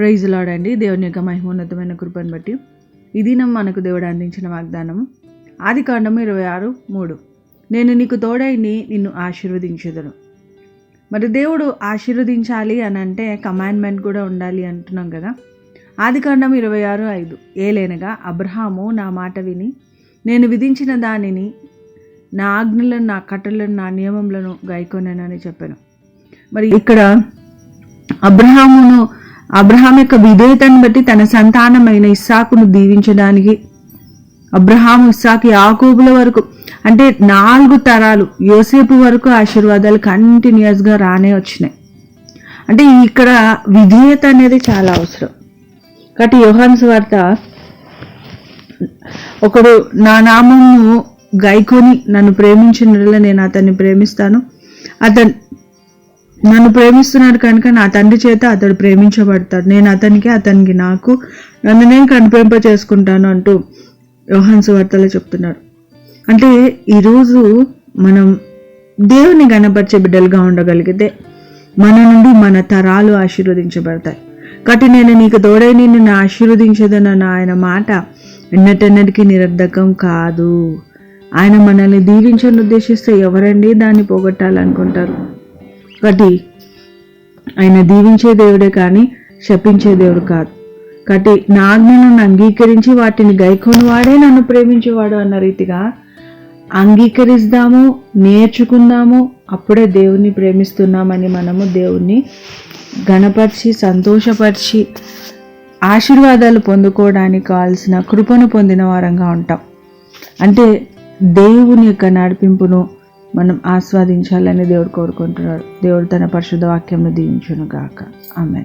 Praise లాడండి దేవుని యొక్క మహిమోన్నతమైన కృపను బట్టి. ఇది మనకు దేవుడు అందించిన వాగ్దానం ఆది కాండము ఇరవై ఆరు మూడు. నేను నీకు తోడైని నిన్ను ఆశీర్వదించదను. మరి దేవుడు ఆశీర్వదించాలి అని అంటే కమాండ్మెంట్ కూడా ఉండాలి అంటున్నాం కదా. ఆది కాండం ఇరవై ఆరు ఐదు. ఏలేనగా అబ్రహాము నా మాట విని నేను విధించిన దానిని నా ఆజ్ఞలను నా కట్టలను నా నియమములను గాయకొనని చెప్పాను. మరి ఇక్కడ అబ్రహామును అబ్రహాం యొక్క విధేయతను బట్టి తన సంతానమైన ఇస్సాకును దీవించడానికి అబ్రహాం ఇస్సాకు యాకూబుల వరకు అంటే నాలుగు తరాలు యోసేపు వరకు ఆశీర్వాదాలు కంటిన్యూస్గా రానే వచ్చినాయి. అంటే ఇక్కడ విధేయత అనేది చాలా అవసరం. కాబట్టి యోహాన్స్ వార్త ఒకడు నా నామమును గైకొని నన్ను ప్రేమించిన నేను అతన్ని ప్రేమిస్తాను. అతను నన్ను ప్రేమిస్తున్నాడు కనుక నా తండ్రి చేత అతడు ప్రేమించబడతాడు. నేను అతనికి అతనికి నాకు నన్ను నేను కనిపింప చేసుకుంటాను అంటూ యోహాన్ సువార్తలో చెప్తున్నాడు. అంటే ఈరోజు మనం దేవుని గణపరిచే బిడ్డలుగా ఉండగలిగితే మన నుండి మన తరాలు ఆశీర్వదించబడతాయి. కాబట్టి నేను నీకు తోడై నిన్ను ఆశీర్వదించదన్న ఆయన మాట ఎన్నటెన్నటికీ నిరర్ధకం కాదు. ఆయన మనల్ని దీవించాలని ఉద్దేశిస్తే ఎవరండి దాన్ని పోగొట్టాలనుకుంటారు? కాబట్టి ఆయన దీవించే దేవుడే కానీ శపించే దేవుడు కాదు. కాబట్టి నా ఆజ్ఞలను అంగీకరించి వాటిని గైకొని. వాడే నన్ను ప్రేమించేవాడు అన్న రీతిగా అంగీకరిస్తాము నేర్చుకుందాము అప్పుడే దేవుణ్ణి ప్రేమిస్తున్నామని మనము దేవుణ్ణి గణపరిచి సంతోషపరిచి ఆశీర్వాదాలు పొందుకోవడానికి కావాల్సిన కృపను పొందిన వారంగా ఉంటాం. అంటే దేవుని యొక్క నడిపింపును మనం ఆస్వాదించాలని దేవుడు కోరుకుంటున్నాడు. దేవుడు తన పరిశుద్ధ వాక్యంను దీవించును గాక ఆమె